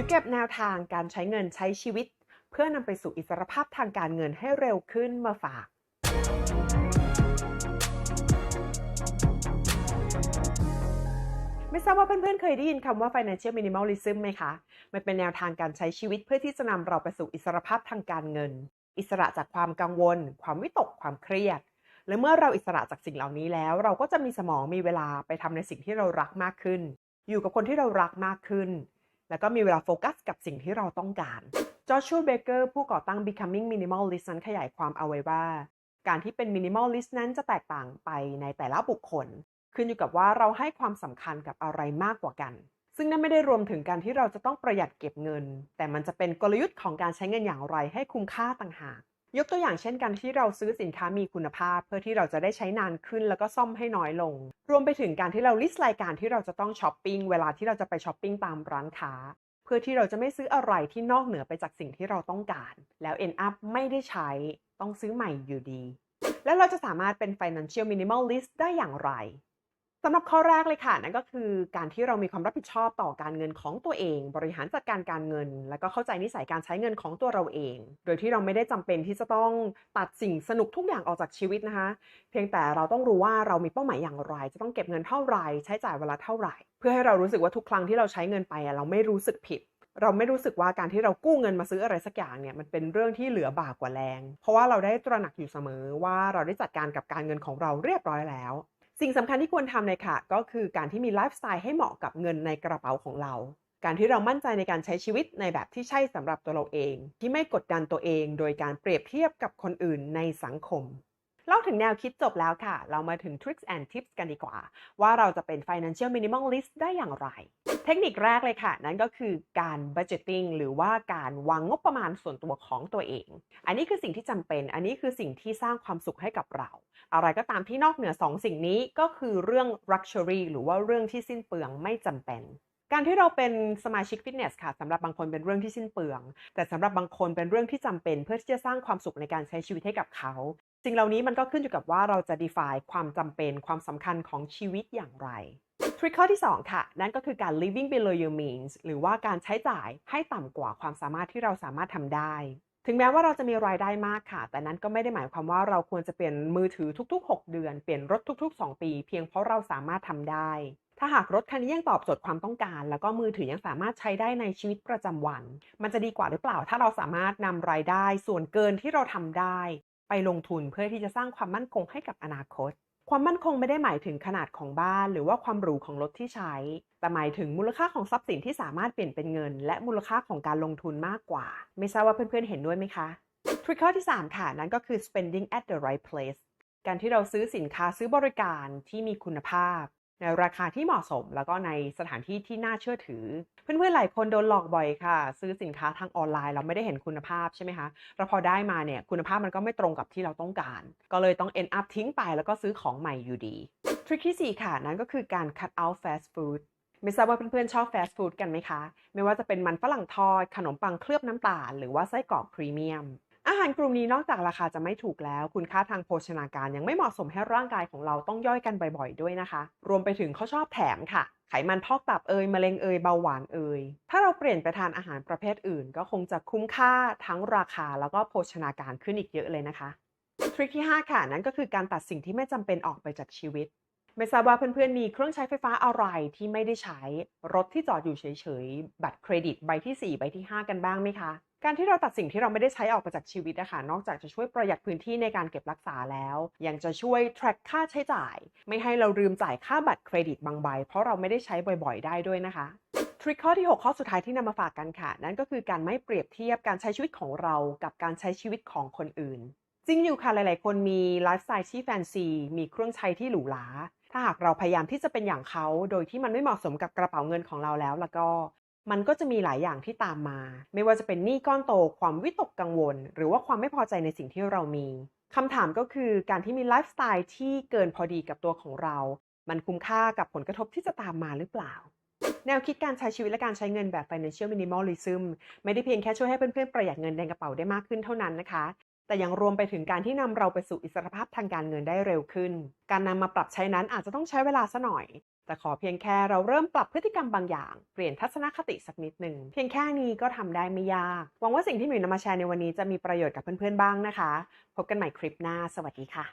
มิวเก็บแนวทางการใช้เงินใช้ชีวิต เพื่อนำไปสู่อิสรภาพทางการเงินให้เร็วขึ้นมาฝาก ไม่ทราบว่าเพื่อนๆเคยได้ยินคำว่า financial minimalism ไหมคะ มันเป็นแนวทางการใช้ชีวิตเพื่อที่จะนำเราไปสู่อิสรภาพทางการเงิน อิสระจากความกังวล ความวิตก ความเครียด และเมื่อเราอิสระจากสิ่งเหล่านี้แล้ว เราก็จะมีสมองมีเวลาไปทำในสิ่งที่เรารักมากขึ้น อยู่กับคนที่เรารักมากขึ้น แล้วก็มีเวลาโฟกัสกับสิ่งที่เราต้องการจอชัวเบเกอร์ผู้ก่อตั้ง Becoming Minimalist นั้นขยายความเอาไว้ว่า การที่เป็น Minimalist นั้นจะแตกต่างไปในแต่ละบุคคล ขึ้นอยู่กับว่าเราให้ความสำคัญกับอะไรมากกว่ากัน ซึ่งนั่นไม่ได้รวมถึงการที่เราจะต้องประหยัดเก็บเงิน แต่มันจะเป็นกลยุทธ์ของการใช้เงินอย่างไรให้คุ้มค่าต่างหาก ยกตัวอย่างเช่นการที่เราซื้อสินค้ามีคุณภาพ เพื่อที่เราจะได้ใช้นานขึ้นแล้วก็ซ่อมให้น้อยลง รวมไปถึงการที่เราลิสต์รายการที่เราจะต้องช้อปปิ้งเวลาที่เราจะไปช้อปปิ้งตามร้านค้า เพื่อที่เราจะไม่ซื้ออะไรที่นอกเหนือไปจากสิ่งที่เราต้องการ แล้ว end up ไม่ได้ใช้ต้องซื้อใหม่อยู่ดี แล้วเราจะสามารถเป็น financial minimalist ได้อย่างไร สำหรับข้อแรกเลยค่ะ นั่นก็คือการที่เรามีความรับผิดชอบต่อการเงินของตัวเอง บริหารจัดการการเงิน แล้วก็เข้าใจนิสัยการใช้เงินของตัวเราเอง โดยที่เราไม่ได้จำเป็นที่จะต้องตัดสิ่งสนุกทุกอย่างออกจากชีวิตนะคะ เพียงแต่เราต้องรู้ว่าเรามีเป้าหมายอย่างไร จะต้องเก็บเงินเท่าไหร่ใช้จ่ายเวลาเท่าไหร่ เพื่อให้เรารู้สึกว่าทุกครั้งที่เราใช้เงินไปเราไม่รู้สึกผิดเราไม่รู้สึกว่าการที่เรากู้เงินมาซื้ออะไรสักอย่างเนี่ยมันเป็นเรื่องที่เหลือบากกว่าแรง เพราะว่าเราได้ตระหนักอยู่เสมอว่าเราได้จัดการกับการเงินของเราเรียบร้อยแล้ว สิ่งสำคัญที่ควรทำเลยค่ะ ก็คือการที่มีไลฟ์สไตล์ให้เหมาะกับเงินในกระเป๋าของเรา การที่เรามั่นใจในการใช้ชีวิตในแบบที่ใช่สำหรับตัวเราเอง ที่ไม่กดดันตัวเอง โดยการเปรียบเทียบกับคนอื่นในสังคม เล่าถึงแนวคิดจบแล้วค่ะ เรามาถึง tricks and tips กันดีกว่า ว่าเราจะเป็น financial minimalist ได้อย่างไร เทคนิคแรกเลยค่ะ นั่นก็คือการ budgeting หรือว่าการวางงบประมาณส่วนตัวของตัวเอง อันนี้คือสิ่งที่จำเป็น อันนี้คือสิ่งที่สร้างความสุขให้กับเรา อะไรก็ตามที่นอกเหนือ 2 สิ่งนี้ก็คือเรื่อง luxury หรือว่าเรื่องที่สิ้นเปลืองไม่จำเป็น การที่เราเป็นสมาชิกฟิตเนสค่ะสำหรับบางคนเป็นเรื่องที่สิ้นเปลือง แต่สำหรับบางคนเป็นเรื่องที่จำเป็น เพื่อที่จะสร้างความสุขในการใช้ชีวิตให้กับเขาสิ่งเหล่านี้มันก็ขึ้นอยู่กับว่าเราจะ define ความจำเป็นความสำคัญของชีวิตอย่างไรทริคข้อที่ 2 ค่ะ นั่นก็คือการ living below your means หรือว่าการใช้จ่ายให้ต่ำกว่าความสามารถที่เราสามารถทำได้ ถึงแม้ว่าเราจะมีรายได้มากค่ะ แต่นั้นก็ไม่ได้หมายความว่าเราควรจะเปลี่ยนมือถือทุก ๆ 6 เดือน เปลี่ยนรถทุก ๆ 2 ปี เพียงเพราะเราสามารถทำได้ ถ้าหากรถคันนี้ยังตอบโจทย์ความต้องการ แล้วก็มือถือยังสามารถใช้ได้ในชีวิตประจำวัน มันจะดีกว่าหรือเปล่า ถ้าเราสามารถนำรายได้ส่วนเกินที่เราทำได้ ไปลงทุนเพื่อที่จะสร้างความมั่นคงให้กับอนาคต ความมั่นคงไม่ได้หมายถึงขนาดของบ้าน หรือว่าความหรูของรถที่ใช้ แต่หมายถึงมูลค่าของทรัพย์สินที่สามารถเปลี่ยนเป็นเงิน และมูลค่าของการลงทุนมากกว่า ไม่ทราบว่าเพื่อนๆเห็นด้วยไหมคะทริคข้อที่ 3 ค่ะนั่นก็คือ spending at the right place การที่เราซื้อสินค้าซื้อบริการที่มีคุณภาพ ในราคาที่เหมาะสมแล้วก็ในสถานที่ที่น่าเชื่อถือ เพื่อนๆหลายคนโดนหลอกบ่อยค่ะ ซื้อสินค้าทางออนไลน์เราไม่ได้เห็นคุณภาพใช่ไหมคะแล้วพอได้มาเนี่ยคุณภาพมันก็ไม่ตรงกับที่เราต้องการ ก็เลยต้อง end up ทิ้งไปแล้วก็ซื้อของใหม่อยู่ดีทริคที่ 4 ค่ะ นั่นก็คือการ cut out fast food ไม่ทราบว่าเพื่อนๆชอบ fast food กันไหมคะ ไม่ว่าจะเป็นมันฝรั่งทอด ขนมปังเคลือบน้ำตาล หรือว่าไส้กรอกพรีเมียม อาหารกลุ่มนี้นอกจากราคาจะไม่ถูกแล้ว คุณค่าทางโภชนาการยังไม่เหมาะสมให้ร่างกายของเราต้องย่อยกันบ่อยๆ ด้วยนะคะ รวมไปถึงเขาชอบแถมค่ะ ไขมันพอกตับเอยมะเร็งเอยเบาหวานเอยถ้าเราเปลี่ยนไปทานอาหารประเภทอื่น ก็คงจะคุ้มค่าทั้งราคาแล้วก็โภชนาการขึ้นอีกเยอะเลยนะคะทริคที่ 5 ค่ะ นั่นก็คือการตัดสิ่งที่ไม่จำเป็นออกไปจากชีวิตไม่ทราบว่าเพื่อนๆ มีเครื่องใช้ไฟฟ้าอะไรที่ไม่ได้ใช้ รถที่จอดอยู่เฉยๆ บัตรเครดิตใบที่ 4 ใบที่ 5 กันบ้างไหมคะ การที่เราตัดสิ่งที่เราไม่ได้ใช้ออกไปจากชีวิตนะคะนอกจากจะช่วยประหยัดพื้นที่ในการเก็บรักษาแล้ว ยังจะช่วย track ค่าใช้จ่าย ไม่ให้เราลืมจ่ายค่าบัตรเครดิตบางใบ เพราะเราไม่ได้ใช้บ่อยๆ ได้ด้วยนะคะทริคข้อที่ 6 ข้อสุดท้ายที่นำมาฝากกันค่ะ นั่นก็คือการไม่เปรียบเทียบการใช้ชีวิตของเรากับการใช้ชีวิตของคนอื่น จริงอยู่ค่ะหลายๆ คนมีไลฟ์สไตล์ที่แฟนซี มีเครื่องใช้ที่หรูหราถ้าหากเราพยายามที่จะเป็นอย่างเขา โดยที่มันไม่เหมาะสมกับกระเป๋าเงินของเราแล้ว แล้วก็ มันก็จะมีหลายอย่างที่ตามมา ไม่ว่าจะเป็นหนี้ก้อนโตความวิตกกังวล หรือว่าความไม่พอใจในสิ่งที่เรามีคำถามก็คือการที่มีไลฟ์สไตล์ที่เกินพอดีกับตัวของเรา มันคุ้มค่ากับผลกระทบที่จะตามมาหรือเปล่า แนวคิดการใช้ชีวิตและการใช้เงินแบบ financial minimalism ไม่ได้เพียงแค่ช่วยให้เพื่อนๆประหยัดเงินในกระเป๋าได้มากขึ้นเท่านั้นนะคะแต่ยังรวมไปถึงการที่นำเราไปสู่อิสรภาพทางการเงินได้เร็วขึ้น การนำมาปรับใช้นั้นอาจจะต้องใช้เวลาซะหน่อย แต่ขอเพียงแค่เราเริ่มปรับพฤติกรรมบางอย่าง เปลี่ยนทัศนคติสักนิดหนึ่งเพียงแค่นี้ก็ทำได้ไม่ยาก หวังว่าสิ่งที่หมิวนำมาแชร์ในวันนี้จะมีประโยชน์กับเพื่อนๆบ้างนะคะ พบกันใหม่คลิปหน้า สวัสดีค่ะ